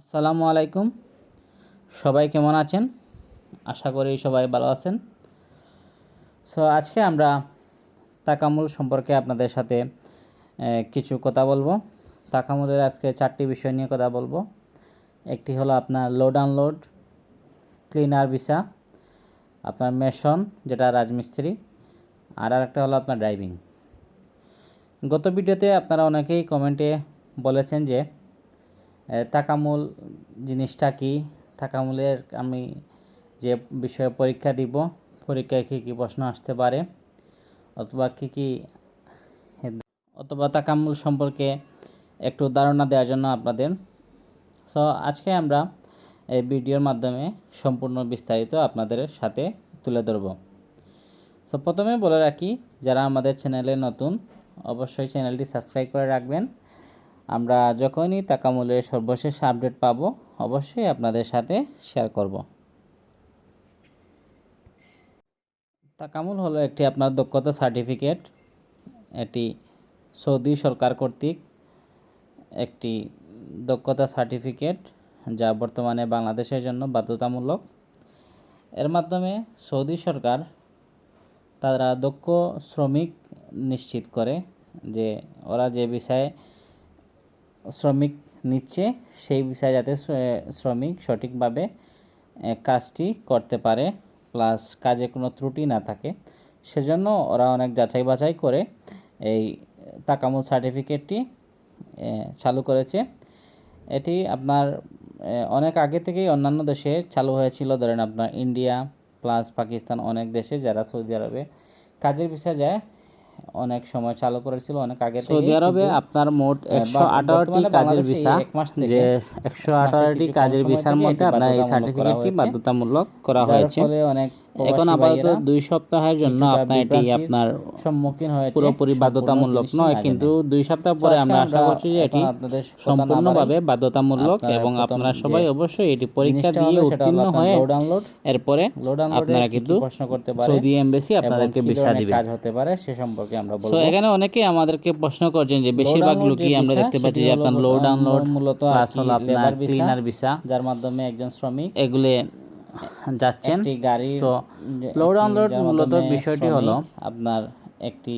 আসসালামু আলাইকুম। সবাই কেমন আছেন? আশা করি সবাই ভালো আছেন। সো আজকে আমরা তাকামুল সম্পর্কে আপনাদের সাথে কিছু কথা বলব। তাকামুলের আজকে চারটি বিষয় নিয়ে কথা বলব। একটি হলো আপনার লোড আনলোড ক্লিনার ভিসা আপনার মেশন, যেটা রাজমিস্ত্রি, আর আরেকটা হলো আপনার ড্রাইভিং গত ভিডিওতে আপনারা অনেকেই কমেন্টে বলেছেন যে তাকামুল জিনিসটা কি? তাকামুলের আমি যে বিষয়ে পরীক্ষা দিব, পরীক্ষায় কী কী প্রশ্ন আসতে পারে, অথবা কী কী অথবা তাকামুল সম্পর্কে একটু ধারণা দেওয়ার জন্য আপনাদের। সো আজকে আমরা এই ভিডিওর মাধ্যমে সম্পূর্ণ বিস্তারিত আপনাদের সাথে তুলে ধরব। সো প্রথমে বলে রাখি, যারা আমাদের চ্যানেলে নতুন, অবশ্যই চ্যানেলটি সাবস্ক্রাইব করে রাখবেন। আমরা যখনই তাকামূলের সর্বশেষ আপডেট পাবো, অবশ্যই আপনাদের সাথে শেয়ার করব। তাকামুল হলো একটি আপনার দক্ষতা সার্টিফিকেট এটি সৌদি সরকার কর্তৃক একটি দক্ষতা সার্টিফিকেট যা বর্তমানে বাংলাদেশের জন্য বাধ্যতামূলক। এর মাধ্যমে সৌদি সরকার তারা দক্ষ শ্রমিক নিশ্চিত করে যে ওরা যে বিষয়ে শ্রমিক নিচ্ছে, সেই বিষয়ে যাতে শ্র- শ্রমিক সঠিকভাবে কাজটি করতে পারে, প্লাস কাজে কোনো ত্রুটি না থাকে। সেজন্য ওরা অনেক যাচাই বাছাই করে এই তাকামুল সার্টিফিকেটটি চালু করেছে। এটি আপনার অনেক আগে থেকেই অন্যান্য দেশে চালু হয়েছিল। ধরেন আপনার ইন্ডিয়া প্লাস পাকিস্তান অনেক দেশে, যারা সৌদি আরবে কাজের বিষয়ে যায় অনেক সময় চালু করেছিল অনেক আগে সৌদি আরবে আপনার মোট একশো আঠারোটি কাজের ভিসা যে একশো আঠারোটি কাজের ভিসার মধ্যে আপনার এই সার্টিফিকেটটি বাধ্যতামূলক করা হয়েছে। ফলে অনেক এখন আপাতত দুই সপ্তাহের জন্য আপনার এটি আপনার সম্মুখীন হয়েছে পুরোপুরি বাধ্যতামূলক নয় কিন্তু দুই সপ্তাহ পরে আমরা আশা করছি যে এটি সম্পূর্ণভাবে বাধ্যতামূলক এবং আপনারা সবাই অবশ্যই এটি পরীক্ষা দিয়ে উত্তীর্ণ হয়ে unload। এরপরে আপনারা কিন্তু প্রশ্ন করতে পারে সৌদি এমবেসি আপনাদেরকে ভিসা দিবে। কাজ হতে পারে সে সম্পর্কে আমরা বলব। এখানে অনেকেই আমাদেরকে প্রশ্ন করছেন যে বেশিরভাগ লোকই আমরা দেখতে পাচ্ছি যে আপনার লোড মূল- আনলোড মূলত আপনার ক্লিনার ভিসা যার মাধ্যমে একজন শ্রমিক এগুলি যাচ্ছেন। একটি গাড়ি load unload মূলত বিষয়টি হলো আপনার একটি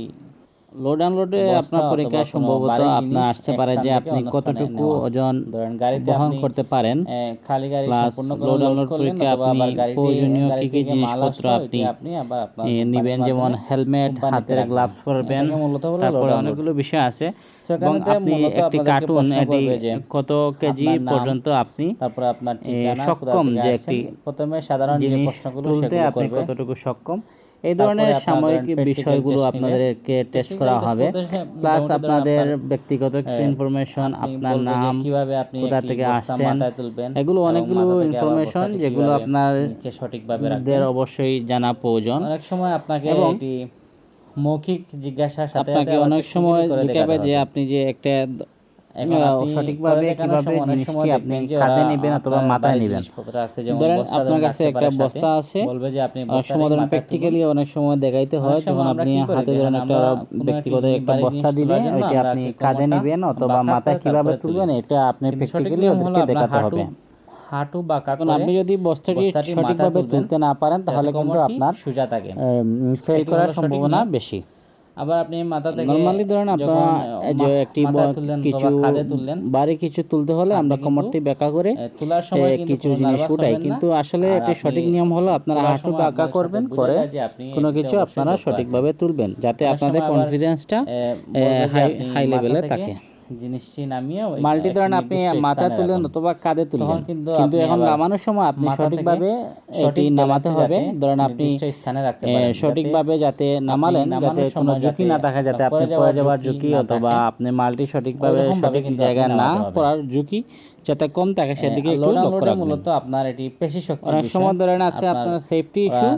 লোড আনলোডে আপনার কোনো সম্ভবত আপনার আসতে পারে যে আপনি কতটুকু ওজন বহন করতে পারেন খালি গাড়ি সম্পূর্ণ পরীক্ষায় অথবা আবার আপনি প্রয়োজনীয় কি কি জিনিসপত্র আপনি নিবেন যেমন হেলমেট হাতের গ্লাভস পরবেন তারপরে অনেকগুলো বিষয় আছে। এবং আপনি একটি কার্টুন এটি কত কেজি পর্যন্ত আপনি তারপরে আপনার সক্ষম যে একটি প্রথমে সাধারণ যে প্রশ্নগুলো আপনি করবে। কতটুকু সক্ষম। এই ধরনের সাময়িক বিষয়গুলো আপনাদেরকে টেস্ট করা হবে। প্লাস আপনাদের ব্যক্তিগত কিছু ইনফরমেশন আপনার নাম কীভাবে আপনি কোথা থেকে আসছেন এগুলো অনেকগুলো ইনফরমেশন যেগুলো আপনার সঠিকভাবে অবশ্যই জানা প্রয়োজন। অনেক সময় আপনাকে মৌখিক জিজ্ঞাসার সাথে আপনাকে অনেক সময় দেখাতে যে আপনি যে একটা সঠিকভাবে কীভাবে জিনিসটি আপনি কাঁধে নেবেন অথবা মাথায় নেবেন। ধরেন আপনার কাছে একটা বস্তা আছে বলবে যে আপনি অনেক সময় ধরেন প্র্যাকটিক্যালি অনেক সময় দেখাইতে হয় আপনি হাতে ধরেন একটা ব্যক্তিগত একটা বস্তা আমরা আপনি কাঁধে নেবেন অথবা মাথায় কীভাবে তুলবেন এটা আপনি প্র্যাকটিক্যালি ওদেরকে দেখাতে হবে। হাঁটু বাঁকা কারণ আপনি যদি বস্তাটি সঠিকভাবে তুলতে না পারেন তাহলে কিন্তু আপনার সোজা থাকে। ফেল করার সম্ভাবনা বেশি। আবার আপনি মাথা থেকে নরমালি ধরেন আপনারা যে একটি কিছু খাদে তুললেন বাড়ি কিছু তুলতে হলে আমরা কোমরটি বেঁকা করে তোলার সময় কিছু জিনিস উঠাই। কিন্তু আসলে একটি এটি সঠিক নিয়ম হলো আপনারা হাঁটু বাঁকা করবেন করে কোনো কিছু আপনারা সঠিকভাবে তুলবেন যাতে আপনাদের কনফিডেন্সটা হাই লেভেলে থাকে। জিনিসটি নামিয়ে মাল্টি ধরেন আপনি মাথা তুলেন অথবা কাঁধে তখন কিন্তু কিন্তু এখন নামানোর সময় আপনি সঠিকভাবে এটি নামাতে হবে। ধরেন আপনি স্থানে রাখতে পারেন, সঠিকভাবে যাতে নামালেন যাতে কোনো ঝুঁকি না থাকে যাতে আপনি পড়ে যাওয়ার ঝুঁকি অথবা আপনি মাল্টি সঠিকভাবে সঠিক জায়গায় না পড়ার ঝুঁকি যাতে কম থাকে সেদিকে একটু লক্ষ্য রাখবেন মূলত আপনার এটি পেশি শক্তি অনেক সময় ধরেন আছে আপনার সেফটি ইস্যু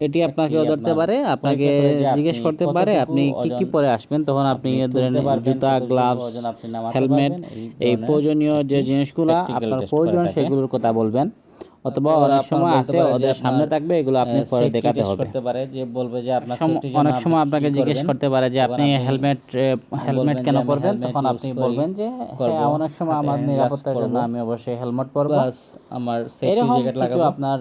এটি আপনাকে আপনাকেও ধরতে পারে আপনাকে জিজ্ঞেস করতে পারে আপনি কি কি পরে আসবেন তখন আপনি ধরেন জুতা গ্লাভস হেলমেট এই প্রয়োজনীয় যে জিনিসগুলো আপনার প্রয়োজন সেগুলোর কথা বলবেন। অথবা অনেক সময় আছে ওদের সামনে থাকবে এগুলো আপনি পরে দেখাতে হবে। করতে পারে যে বলবে যে আপনার অনেক সময় আপনাকে জিজ্ঞেস করতে পারে যে আপনি হেলমেট হেলমেট কেন পরবেন? তখন আপনি বলবেন যে হ্যাঁ অনেক সময় আমার নিরাপত্তার জন্য আমি অবশ্যই হেলমেট পরবো। আমার সেফটি জ্যাকেট লাগাবো। আপনার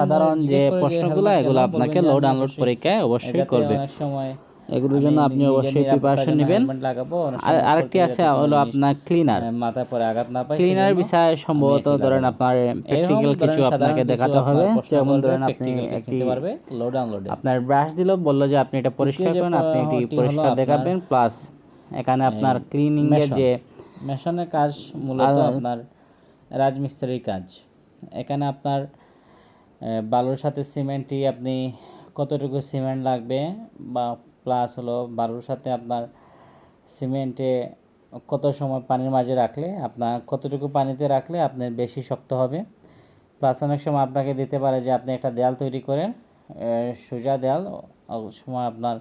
সাধারণ যে প্রশ্নগুলো এগুলো আপনাকে লোড আনলোড পরীক্ষায় অবশ্যই করবে। অনেক সময় এগুলোর জন্য আপনি অবশ্যই প্রিপারেশন নেবেন। আর আরেকটি আছে হলো আপনার ক্লিনার আহ, মাথায় পরে আঘাত না পায় ক্লিনার বিষয়ে সম্ভবত ধরেন আপনার প্র্যাকটিক্যাল কিছু আপনাকে দেখাতে হবে। যেমন ধরেন আপনি একটি আপনার ব্রাশ দিল বলল যে আপনি এটা পরিষ্কার করেন আপনি এটি পরিষ্কার দেখাবেন প্লাস এখানে আপনার ক্লিনিং এর যে মেশনের কাজ মূলত আপনার রাজমিস্ত্রির কাজ। এখানে আপনার বালুর সাথে সিমেন্টই আপনি কতটুকু সিমেন্ট লাগবে বা প্লাস হলো বালুর সাথে আপনার সিমেন্টে কত সময় পানির মাঝে রাখলে, আপনার কতটুকু পানিতে রাখলে আপনার বেশি শক্ত হবে। প্লাস অনেক সময় আপনাকে দিতে পারে যে আপনি একটা দেয়াল তৈরি করেন সোজা দেয়াল সময় আপনার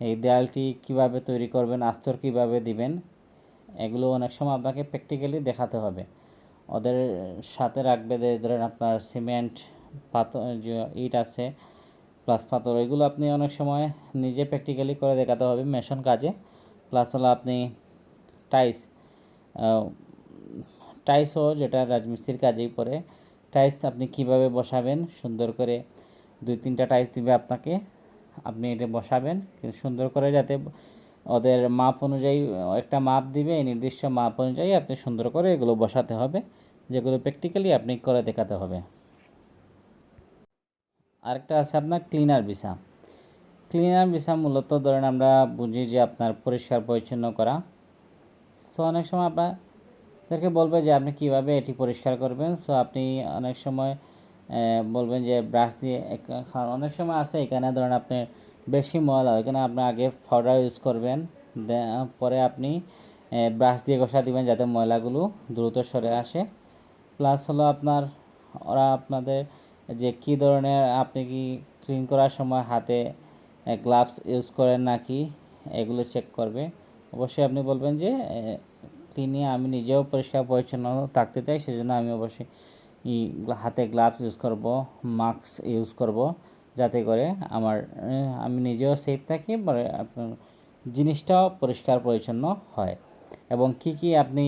এই দেয়ালটি কীভাবে তৈরি করবেন, আস্তর কীভাবে দিবেন, এগুলো অনেক সময় আপনাকে প্র্যাকটিক্যালি দেখাতে হবে। ওদের সাথে রাখবে ধরেন আপনার সিমেন্ট পাথর যে ইট আছে প্লাস পাথর, এগুলো আপনি অনেক সময় নিজে প্র্যাকটিক্যালি করে দেখাতে হবে মেশন কাজে। প্লাস হলো আপনি টাইস টাইসও যেটা রাজমিস্ত্রির কাজেই পড়ে, টাইস আপনি কীভাবে বসাবেন, সুন্দর করে দুই তিনটা টাইস দিবে আপনাকে, আপনি এটা বসাবেন, কিন্তু সুন্দর করে যাতে ওদের মাপ অনুযায়ী, একটা মাপ দিবে এই নির্দিষ্ট মাপ অনুযায়ী আপনি সুন্দর করে এগুলো বসাতে হবে, যেগুলো প্র্যাকটিক্যালি আপনি করে দেখাতে হবে। আরেকটা আছে আপনার ক্লিনার ভিসা ক্লিনার ভিসা মূলত ধরেন আমরা বুঝি যে আপনার পরিষ্কার পরিচ্ছন্ন করা। সো অনেক সময় আপনাদেরকে বলবে যে আপনি কীভাবে এটি পরিষ্কার করবেন। সো আপনি অনেক সময় বলবেন যে ব্রাশ দিয়ে অনেক সময় আছে এখানে ধরেন আপনি বেশি ময়লা, এখানে আপনি আগে পাউডার ইউজ করবেন পরে আপনি ব্রাশ দিয়ে ঘষা দিবেন যাতে ময়লাগুলো দ্রুত সরে আসে। প্লাস হলো আপনার, ওরা আপনাদের যে কি ধরনের আপনি কি ক্লিন করার সময় হাতে গ্লাভস ইউজ করেন নাকি, এগুলো চেক করবে। অবশ্যই আপনি বলবেন যে ক্লিনে আমি নিজেও পরিষ্কার পরিচ্ছন্ন থাকতে চাই, সেজন্য আমি অবশ্যই হাতে গ্লাভস ইউজ করব মাস্ক ইউজ করব, যাতে করে আমার আমি নিজেও সেফ থাকি জিনিসটাও পরিষ্কার পরিচ্ছন্ন হয়। এবং কি কি আপনি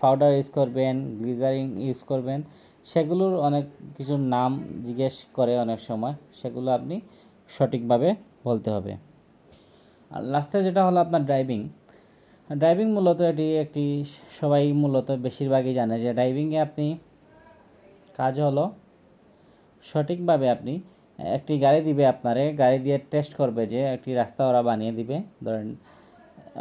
পাউডার ইউজ করবেন গ্লিজারিং ইউজ করবেন সেগুলোর অনেক কিছু নাম জিজ্ঞেস করে অনেক সময়, সেগুলো আপনি সঠিকভাবে বলতে হবে। আর লাস্টে যেটা হলো আপনার ড্রাইভিং ড্রাইভিং মূলত এটি একটি, সবাই মূলত বেশিরভাগই জানে যে ড্রাইভিংয়ে আপনি, কাজ হলো সঠিকভাবে আপনি একটি গাড়ি দিবে আপনারে, গাড়ি দিয়ে টেস্ট করবে যে একটি রাস্তা ওরা বানিয়ে দিবে। ধরেন,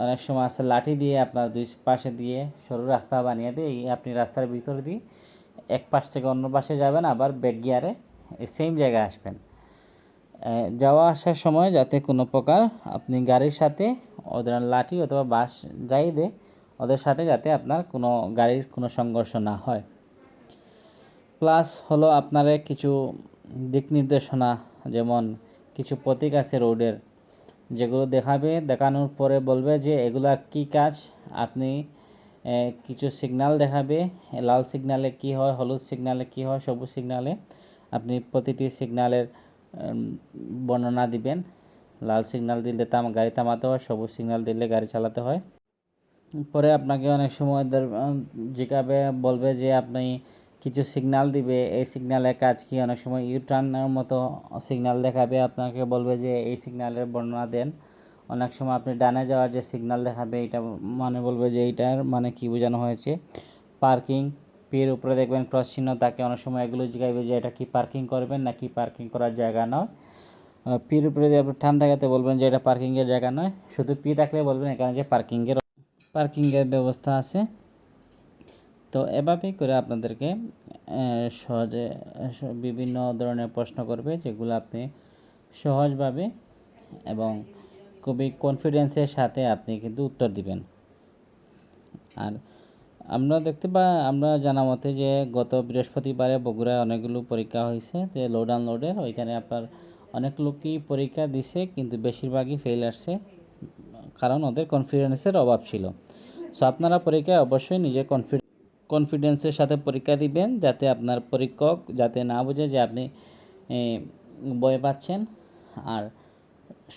অনেক সময় আছে লাঠি দিয়ে আপনার দুই পাশে দিয়ে সরু রাস্তা বানিয়ে দিয়ে আপনি রাস্তার ভিতরে দিয়ে এক পাশ থেকে অন্য পাশে যাবেন, আবার ব্যাক গিয়ারে সেম জায়গায় আসবেন। যাওয়া আসার সময় যাতে কোনো প্রকার আপনি গাড়ির সাথে, ওদের লাঠি অথবা বাস যাই দে, ওদের সাথে যাতে আপনার কোনো গাড়ির কোনো সংঘর্ষ না হয়। প্লাস হলো আপনার কিছু দিক নির্দেশনা, যেমন কিছু প্রতীক আছে রোডের, যেগুলো দেখাবে, দেখানোর পরে বলবে যে এগুলা কি কাজ, আপনি কিছু সিগনাল দেখাবে। লাল সিগনালে কি হয়, হলুদ সিগনালে কি হয়, সবুজ সিগনালে আপনি প্রতিটি সিগনালের বর্ণনা দিবেন। লাল সিগনাল দিলে তাম, গাড়ি থামাতে হয়, সবুজ সিগনাল দিলে গাড়ি চালাতে হয়। পরে আপনাকে অনেক সময় জিজ্ঞাবে বলবে যে আপনি কিছু সিগনাল দিবে, এই সিগন্যালের কাজ কি? অনেক সময় ইউ টার্নের মতো সিগনাল দেখাবে, আপনাকে বলবে যে এই সিগনালের বর্ণনা দেন। অনেক সময় আপনি ডানে যাওয়ার যে সিগন্যাল দেখাবে, এটা মানে বলবে যে এইটার মানে কি বোঝানো হয়েছে। পার্কিং পির উপরে দেখবেন ক্রস চিহ্ন, তাকে অনেক সময় এগুলো জিজ্ঞাসবে যে এটা কি পার্কিং করবেন না কি পার্কিং করার জায়গা নয়। পির উপরে দিয়ে আপনি ঠান দেখাতে বলবেন যে এটা পার্কিংয়ের জায়গা নয়। শুধু পি থাকলে বলবেন এখানে যে পার্কিংয়ের পার্কিংয়ের ব্যবস্থা আছে। তো এভাবেই করে আপনাদেরকে সহজে বিভিন্ন ধরনের প্রশ্ন করবে, যেগুলো আপনি সহজভাবে এবং খুবই কনফিডেন্সের সাথে আপনি কিন্তু উত্তর দিবেন। আর আমরা দেখতে পা, আমরা জানা মতে যে গত বৃহস্পতিবারে বগুড়ায় অনেকগুলো পরীক্ষা হয়েছে যে লোড আনলোডের ওইখানে আপনার অনেক লোকই পরীক্ষা দিছে, কিন্তু বেশিরভাগই ফেল আসছে, কারণ ওদের কনফিডেন্সের অভাব ছিল। সো আপনারা পরীক্ষায় অবশ্যই নিজে কনফিড কনফিডেন্সের সাথে পরীক্ষা দিবেন, যাতে আপনার পরীক্ষক যাতে না বোঝে যে আপনি ভয় পাচ্ছেন। আর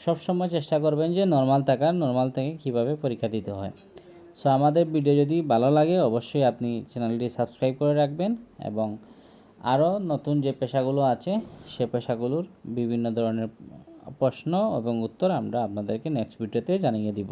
সব সময় চেষ্টা করবেন যে নর্মাল থাকার নর্মাল থেকে কীভাবে পরীক্ষা দিতে হয়। সো আমাদের ভিডিও যদি ভালো লাগে, অবশ্যই আপনি চ্যানেলটি সাবস্ক্রাইব করে রাখবেন এবং আরও নতুন যে পেশাগুলো আছে, সে পেশাগুলোর বিভিন্ন ধরনের প্রশ্ন এবং উত্তর আমরা আপনাদেরকে নেক্সট ভিডিওতে জানিয়ে দিব।